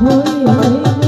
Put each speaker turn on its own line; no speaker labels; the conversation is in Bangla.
হয়ে